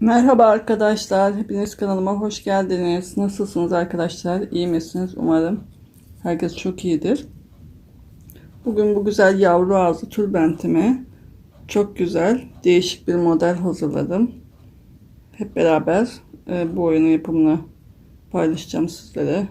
Merhaba arkadaşlar. Hepiniz kanalıma hoş geldiniz. Nasılsınız arkadaşlar? İyi misiniz? Umarım herkes çok iyidir. Bugün bu güzel yavru ağzı tülbentime çok güzel değişik bir model hazırladım. Hep beraber e, bu oyunun yapımını paylaşacağım sizlere.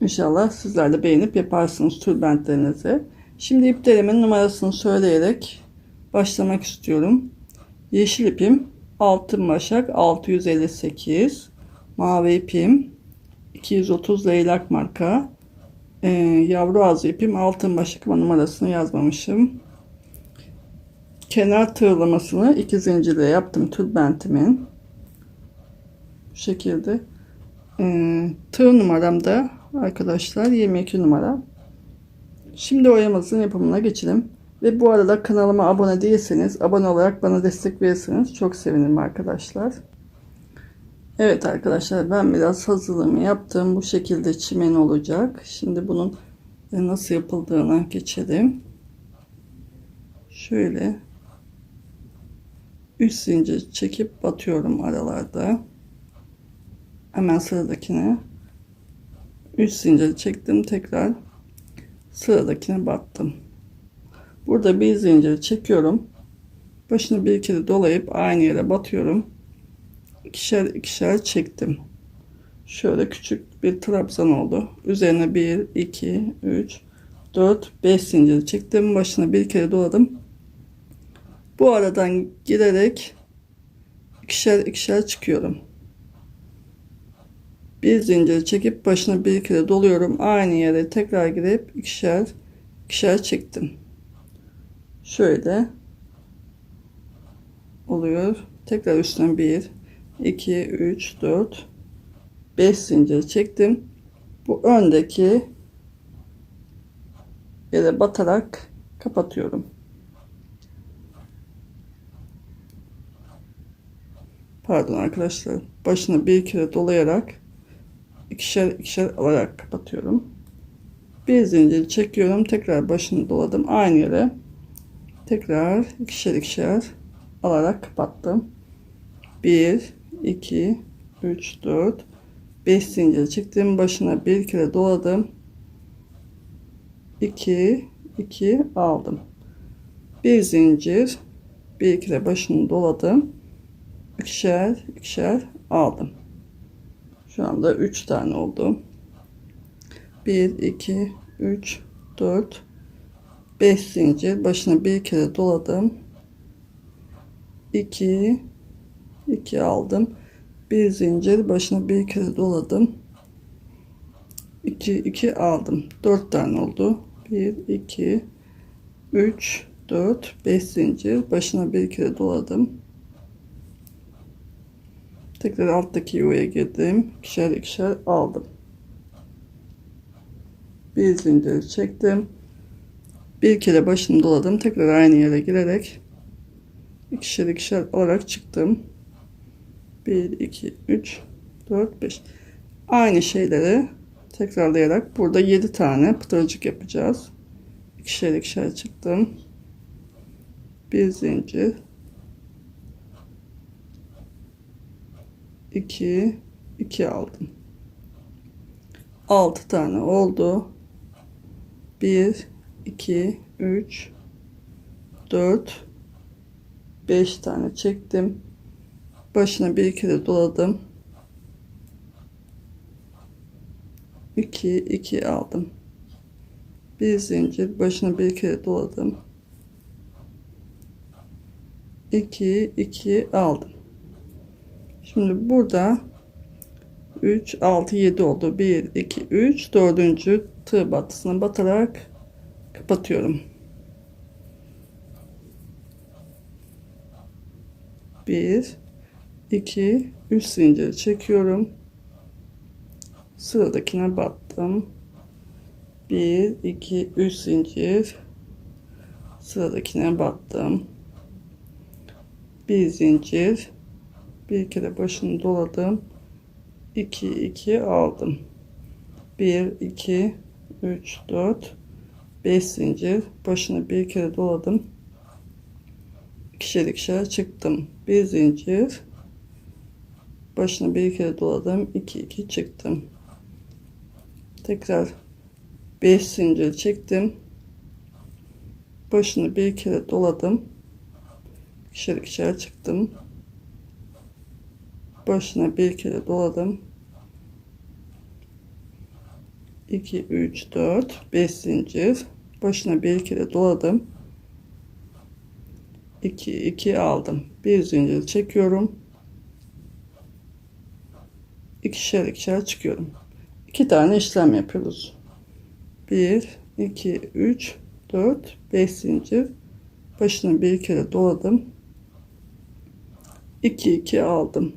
İnşallah sizler de beğenip yaparsınız tülbentlerinizi. Şimdi iplerimin numarasını söyleyerek başlamak istiyorum. Yeşil ipim altın başak 658 mavi ipim 230 leylak marka ee, yavru ağzı ipim altın başak ama numarasını yazmamışım. Kenar tığlamasını iki zincirle yaptım tülbentimin. Bu şekilde. Ee, tığ numaram da arkadaşlar 22 numara. Şimdi oyamızın yapımına geçelim ve bu arada kanalıma abone değilseniz abone olarak bana destek verirseniz çok sevinirim arkadaşlar. Evet arkadaşlar ben biraz hazırlığımı yaptım. Bu şekilde çimen olacak. Şimdi bunun nasıl yapıldığına geçelim. Şöyle üst zincir çekip batıyorum aralarda. Hemen sıradakine üst zincir çektim tekrar sıradakine battım. Burada bir zincir çekiyorum. Başını bir kere dolayıp aynı yere batıyorum. İkişer ikişer çektim. Şöyle küçük bir trabzan oldu. Üzerine 1, 2, 3, 4, 5 zincir çektim. Başına bir kere doladım. Bu aradan girerek ikişer ikişer çıkıyorum. Bir zincir çekip başına bir kere doluyorum. Aynı yere tekrar girip ikişer ikişer çektim şöyle oluyor. Tekrar üstten 1 2 3 4 5 zincir çektim. Bu öndeki yere batarak kapatıyorum. Pardon arkadaşlar. Başını bir kere dolayarak ikişer ikişer alarak kapatıyorum. Bir zincir çekiyorum. Tekrar başını doladım. Aynı yere tekrar ikişer ikişer alarak kapattım. 1 2 3 4 5 zincir çıktım başına bir kere doladım. 2 2 aldım. Bir zincir bir kere başını doladım. İkişer ikişer aldım. Şu anda 3 tane oldu. 1 2 3 4 5 zincir. Başına bir kere doladım. 2 2 aldım. Bir zincir. Başına bir kere doladım. 2 2 aldım. 4 tane oldu. 1 2 3 4 5 zincir. Başına bir kere doladım. Tekrar alttaki yuvaya girdim. İkişer ikişer aldım. Bir zincir çektim bir kere başını doladım tekrar aynı yere girerek ikişer ikişer olarak çıktım. 1 2 3 4 5 aynı şeyleri tekrarlayarak burada 7 tane pıtırcık yapacağız. İkişer ikişer çıktım. Bir zincir. 2 2 aldım. 6 tane oldu. 1 2 3 4 5 tane çektim. Başına bir kere doladım. 2 2 aldım. Bir zincir başına bir kere doladım. 2 2 aldım. Şimdi burada 3 6 7 oldu. 1 2 3 dördüncü tığ batısına batarak kapatıyorum. Bir, iki, üç zincir çekiyorum. Sıradakine battım. Bir, iki, üç zincir. Sıradakine battım. Bir zincir. Bir kere başını doladım. 2 2 aldım. 1 2 3 4 5 zincir başını bir kere doladım ikişer ikişer çıktım. Bir zincir. Başına bir kere doladım. 2 2 çıktım. Tekrar 5 zincir çektim. Başını bir kere doladım. İkişer ikişer çıktım. Başına bir kere doladım. 2 3 4 5 zincir. Başına bir kere doladım. 2 2 aldım. Bir zincir çekiyorum. İkişer ikişer çıkıyorum. İki tane işlem yapıyoruz. 1 2 3 4 5 zincir. Başına bir kere doladım. 2 2 aldım.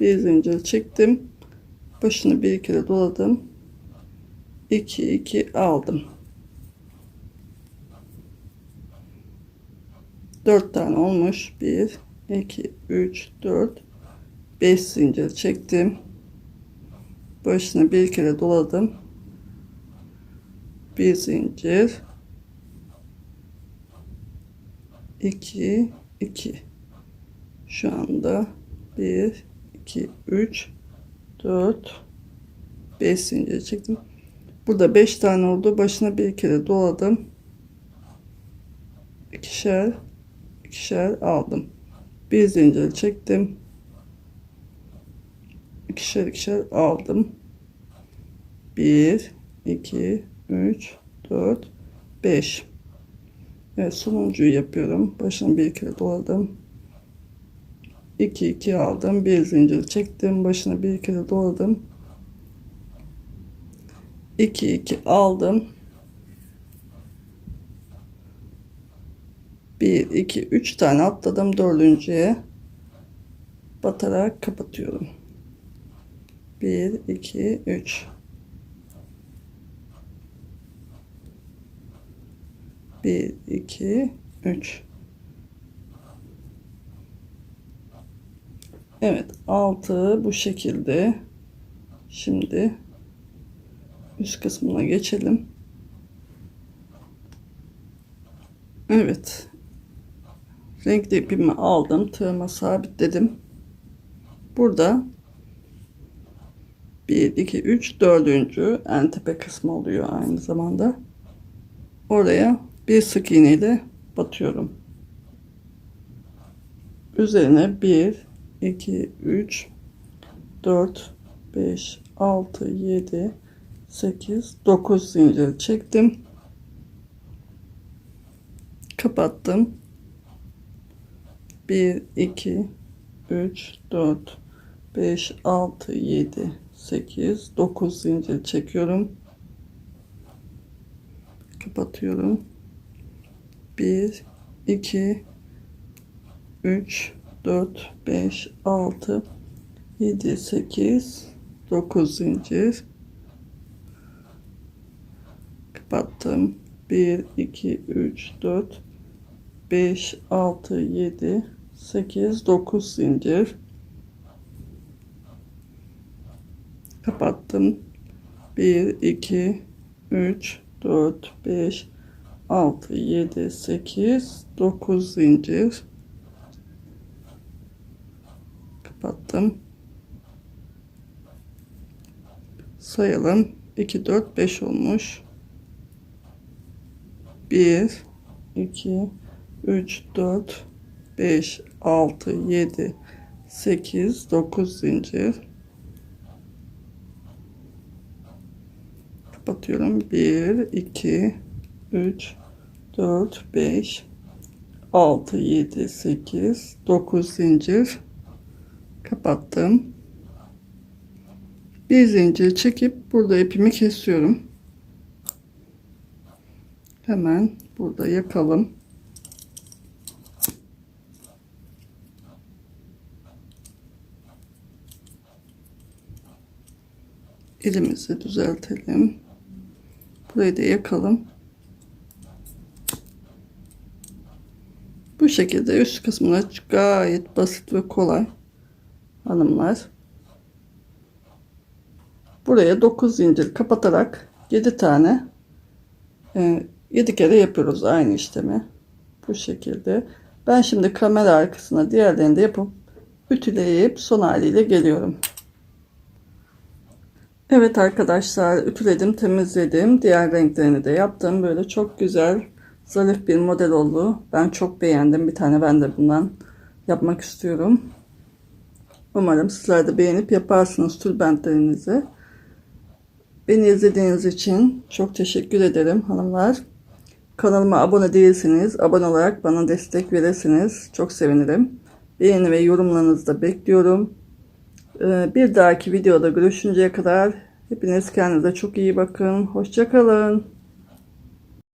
Bir zincir çektim. Başını bir kere doladım. 2 2 aldım. 4 tane olmuş. 1 2 3 4 5 zincir çektim. Başını bir kere doladım. Bir zincir. 2 2 şu anda 1 2 3 4 5 zincir çektim. Burada 5 tane oldu. Başına bir kere doladım. ikişer ikişer aldım. Bir zincir çektim. ikişer ikişer aldım. 1 2 3 4 5 Evet sonuncuyu yapıyorum. Başına bir kere doladım. 2 2 aldım. Bir zincir çektim. Başına bir kere doladım. 2 2 aldım. 1 2 3 tane atladım. Dördüncüye batarak kapatıyorum. 1 2 3 1 2 3 Evet altı bu şekilde. Şimdi üst kısmına geçelim. Evet renkli ipimi aldım tığıma sabitledim. Burada 1 2 3 dördüncü en tepe kısmı oluyor aynı zamanda. Oraya bir sık iğne ile batıyorum. Üzerine 1 2 3 4 5 6 7 8 9 zincir çektim. Kapattım 1 2 3 4 5 6 7 8 9 zincir çekiyorum. Kapatıyorum. 1 2 3 4 5 6 7 8 9 zincir. Kapattım. 1 2 3 4 5 6 7 8 9 zincir. Kapattım. 1 2 3 4 5 6 7 8 9 zincir. Kapattım. Sayalım. 2 4 5 olmuş. 1 2 3 4 5 6 7 8 9 zincir. Kapatıyorum. 1 2 3 4 5 6 7 8 9 zincir. Kapattım. Bir zincir çekip burada ipimi kesiyorum. Hemen burada yakalım elimizi düzeltelim. Burayı da yakalım. Bu şekilde üst kısmına gayet basit ve kolay hanımlar. Buraya 9 zincir kapatarak 7 tane 7 kere yapıyoruz aynı işlemi. Bu şekilde. Ben şimdi kamera arkasına diğerlerini de yapıp ütüleyip son haliyle geliyorum. Evet arkadaşlar ütüledim temizledim. Diğer renklerini de yaptım. Böyle çok güzel zarif bir model oldu. Ben çok beğendim. Bir tane ben de bundan yapmak istiyorum. Umarım sizler de beğenip yaparsınız tülbentlerinizi. Beni izlediğiniz için çok teşekkür ederim hanımlar. Kanalıma abone değilseniz abone olarak bana destek verirsiniz. Çok sevinirim. Beğeni ve yorumlarınızı da bekliyorum. Ee, Bir dahaki videoda görüşünceye kadar hepiniz kendinize çok iyi bakın. Hoşçakalın.